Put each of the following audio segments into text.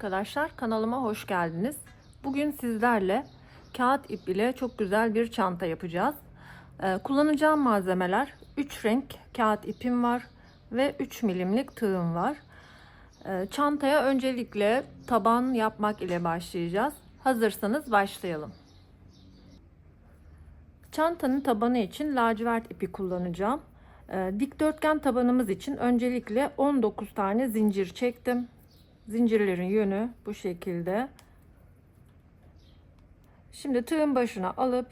arkadaşlar kanalıma hoş geldiniz. Bugün sizlerle kağıt ip ile çok güzel bir çanta yapacağız. Ee, kullanacağım malzemeler 3 renk kağıt ipim var ve 3 milimlik tığım var. Ee, çantaya öncelikle taban yapmak ile başlayacağız. Hazırsanız başlayalım. Çantanın tabanı için lacivert ipi kullanacağım. Ee, Dikdörtgen tabanımız için öncelikle 19 tane zincir çektim. Zincirlerin yönü bu şekilde. Şimdi tığın başına alıp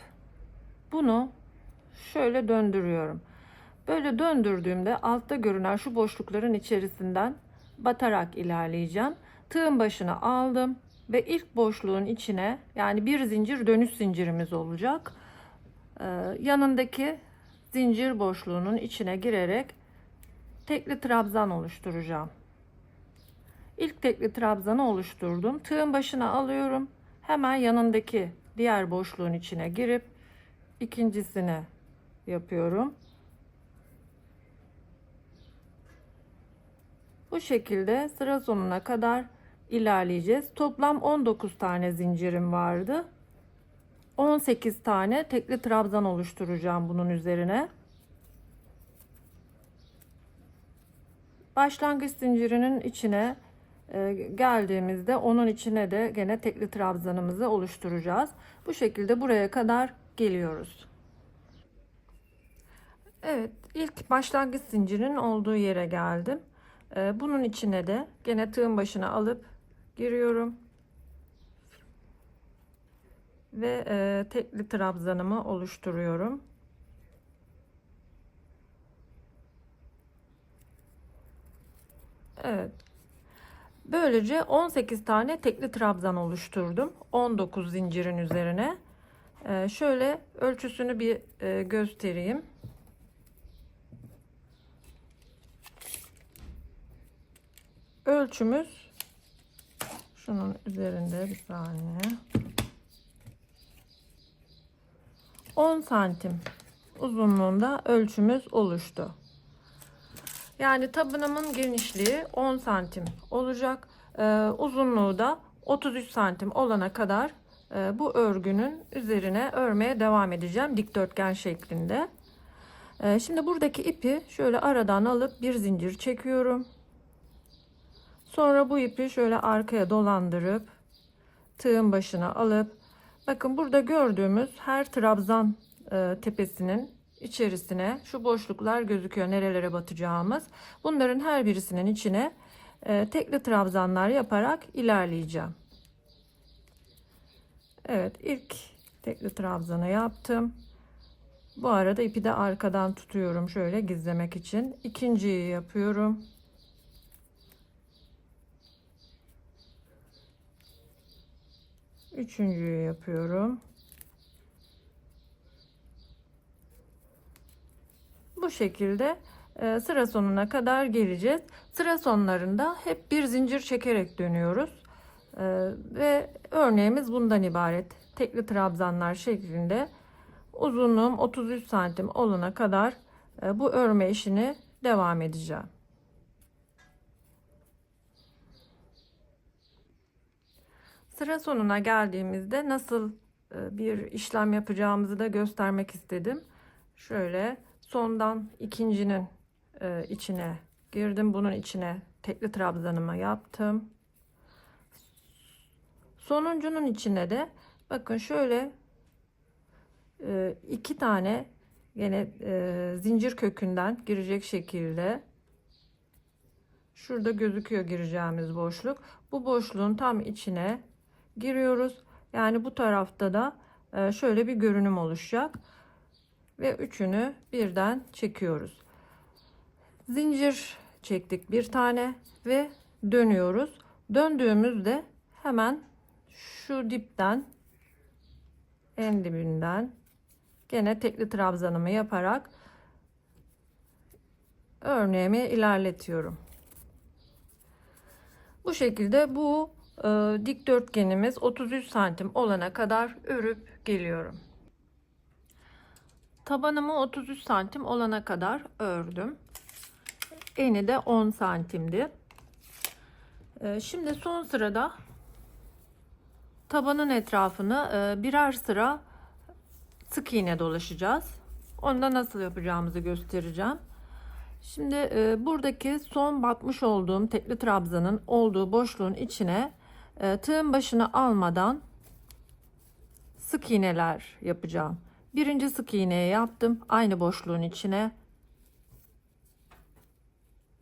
bunu şöyle döndürüyorum. Böyle döndürdüğümde altta görünen şu boşlukların içerisinden batarak ilerleyeceğim. Tığın başına aldım ve ilk boşluğun içine yani bir zincir dönüş zincirimiz olacak. Ee, yanındaki zincir boşluğunun içine girerek tekli trabzan oluşturacağım. İlk tekli trabzanı oluşturdum. Tığın başına alıyorum. Hemen yanındaki diğer boşluğun içine girip ikincisini yapıyorum. Bu şekilde sıra sonuna kadar ilerleyeceğiz. Toplam 19 tane zincirim vardı. 18 tane tekli trabzan oluşturacağım bunun üzerine. Başlangıç zincirinin içine e, geldiğimizde onun içine de gene tekli trabzanımızı oluşturacağız. Bu şekilde buraya kadar geliyoruz. Evet ilk başlangıç zincirinin olduğu yere geldim. E, bunun içine de gene tığın başına alıp giriyorum ve e, tekli trabzanımı oluşturuyorum. Evet. Böylece 18 tane tekli trabzan oluşturdum. 19 zincirin üzerine. E, şöyle ölçüsünü bir e, göstereyim. Ölçümüz şunun üzerinde bir saniye. 10 santim uzunluğunda ölçümüz oluştu. Yani tabanımın genişliği 10 santim olacak. Ee, uzunluğu da 33 santim olana kadar e, bu örgünün üzerine örmeye devam edeceğim dikdörtgen şeklinde. Ee, şimdi buradaki ipi şöyle aradan alıp bir zincir çekiyorum. Sonra bu ipi şöyle arkaya dolandırıp tığın başına alıp Bakın burada gördüğümüz her trabzan e, tepesinin içerisine şu boşluklar gözüküyor nerelere batacağımız. Bunların her birisinin içine e, tekli trabzanlar yaparak ilerleyeceğim. Evet ilk tekli trabzanı yaptım. Bu arada ipi de arkadan tutuyorum şöyle gizlemek için. İkinciyi yapıyorum. Üçüncüyü yapıyorum. Şekilde e, sıra sonuna kadar geleceğiz. Sıra sonlarında hep bir zincir çekerek dönüyoruz. E, ve örneğimiz bundan ibaret. Tekli trabzanlar şeklinde uzunluğum 33 santim olana kadar e, bu örme işini devam edeceğim. Sıra sonuna geldiğimizde nasıl bir işlem yapacağımızı da göstermek istedim. Şöyle sondan ikincinin e, içine girdim. Bunun içine tekli trabzanımı yaptım. Sonuncunun içine de bakın şöyle e, iki tane yine zincir kökünden girecek şekilde şurada gözüküyor gireceğimiz boşluk. Bu boşluğun tam içine giriyoruz. Yani bu tarafta da e, şöyle bir görünüm oluşacak. Ve üçünü birden çekiyoruz. Zincir çektik bir tane ve dönüyoruz. Döndüğümüzde hemen şu dipten en dibinden gene tekli trabzanımı yaparak örneğimi ilerletiyorum. Bu şekilde bu e, dikdörtgenimiz 33 santim olana kadar örüp geliyorum. Tabanımı 33 santim olana kadar ördüm. Eni de 10 santimdi. Ee, Şimdi son sırada tabanın etrafını e, birer sıra sık iğne dolaşacağız. Onu da nasıl yapacağımızı göstereceğim. Şimdi e, buradaki son batmış olduğum tekli trabzanın olduğu boşluğun içine e, tığın başını almadan sık iğneler yapacağım. Birinci sık iğneyi yaptım aynı boşluğun içine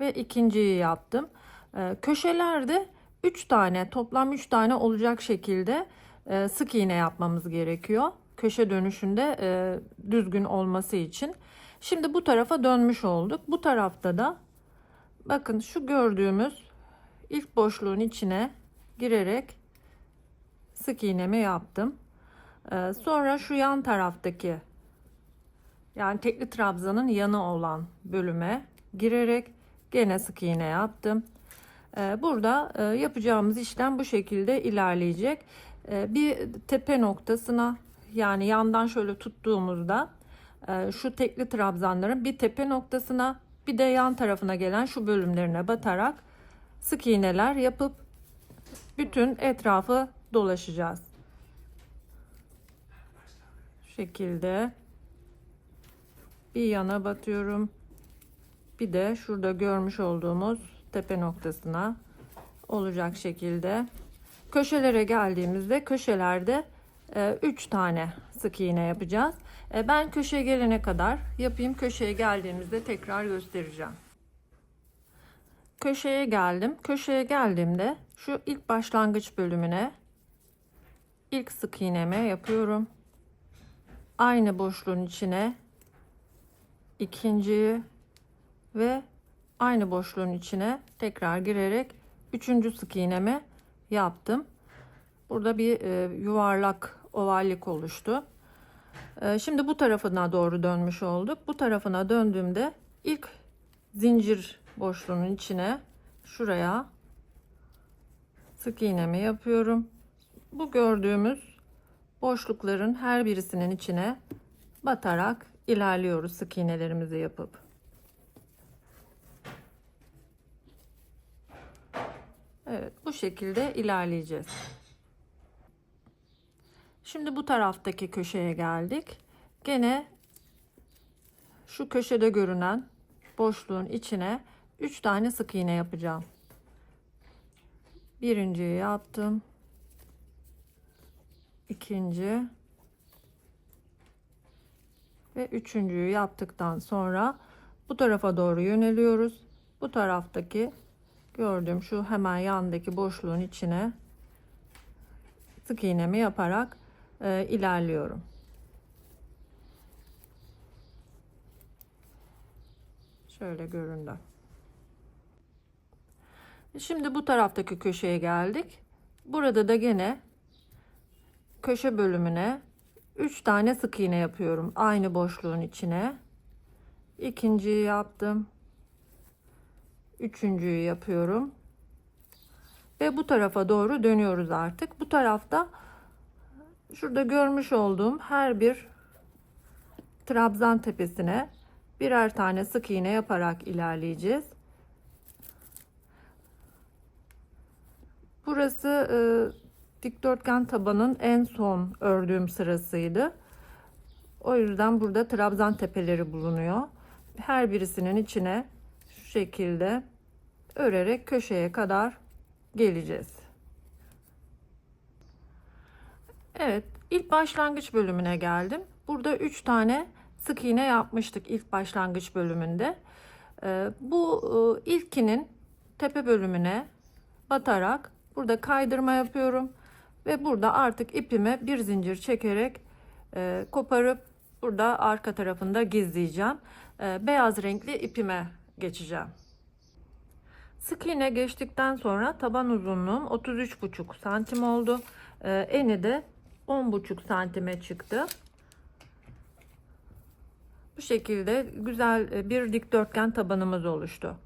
ve ikinciyi yaptım. Ee, köşelerde 3 tane toplam 3 tane olacak şekilde e, sık iğne yapmamız gerekiyor. Köşe dönüşünde e, düzgün olması için. Şimdi bu tarafa dönmüş olduk. Bu tarafta da bakın şu gördüğümüz ilk boşluğun içine girerek sık iğnemi yaptım. Ee, sonra şu yan taraftaki yani tekli trabzanın yanı olan bölüme girerek gene sık iğne yaptım. Ee, burada e, yapacağımız işlem bu şekilde ilerleyecek. Ee, bir tepe noktasına yani yandan şöyle tuttuğumuzda e, şu tekli trabzanların bir tepe noktasına bir de yan tarafına gelen şu bölümlerine batarak sık iğneler yapıp bütün etrafı dolaşacağız. Şekilde bir yana batıyorum. Bir de şurada görmüş olduğumuz tepe noktasına olacak şekilde köşelere geldiğimizde köşelerde 3 tane sık iğne yapacağız. E, ben köşeye gelene kadar yapayım. Köşeye geldiğimizde tekrar göstereceğim. Köşeye geldim. Köşeye geldiğimde şu ilk başlangıç bölümüne ilk sık iğneme yapıyorum. Aynı boşluğun içine ikinciyi ve aynı boşluğun içine tekrar girerek üçüncü sık iğnemi yaptım. Burada bir e, yuvarlak ovallik oluştu. E, şimdi bu tarafına doğru dönmüş olduk. Bu tarafına döndüğümde ilk zincir boşluğunun içine şuraya sık iğnemi yapıyorum. Bu gördüğümüz boşlukların her birisinin içine batarak ilerliyoruz sık iğnelerimizi yapıp. Evet bu şekilde ilerleyeceğiz. Şimdi bu taraftaki köşeye geldik. Gene şu köşede görünen boşluğun içine 3 tane sık iğne yapacağım. Birinciyi yaptım. İkinci ve üçüncüyü yaptıktan sonra bu tarafa doğru yöneliyoruz. Bu taraftaki gördüğüm şu hemen yandaki boşluğun içine sık iğnemi yaparak e, ilerliyorum. Şöyle göründü. Şimdi bu taraftaki köşeye geldik. Burada da gene köşe bölümüne 3 tane sık iğne yapıyorum. Aynı boşluğun içine. İkinciyi yaptım. Üçüncüyü yapıyorum. Ve bu tarafa doğru dönüyoruz artık. Bu tarafta şurada görmüş olduğum her bir trabzan tepesine birer tane sık iğne yaparak ilerleyeceğiz. Burası e, dikdörtgen tabanın en son ördüğüm sırasıydı. O yüzden burada trabzan tepeleri bulunuyor. Her birisinin içine şu şekilde örerek köşeye kadar geleceğiz. Evet, ilk başlangıç bölümüne geldim. Burada 3 tane sık iğne yapmıştık ilk başlangıç bölümünde. Ee, bu e, ilkinin tepe bölümüne batarak burada kaydırma yapıyorum ve burada artık ipime bir zincir çekerek e, koparıp burada arka tarafında gizleyeceğim. E, beyaz renkli ipime geçeceğim. Sık iğne geçtikten sonra taban uzunluğum 33,5 santim oldu. E, eni de 10,5 santime çıktı. Bu şekilde güzel bir dikdörtgen tabanımız oluştu.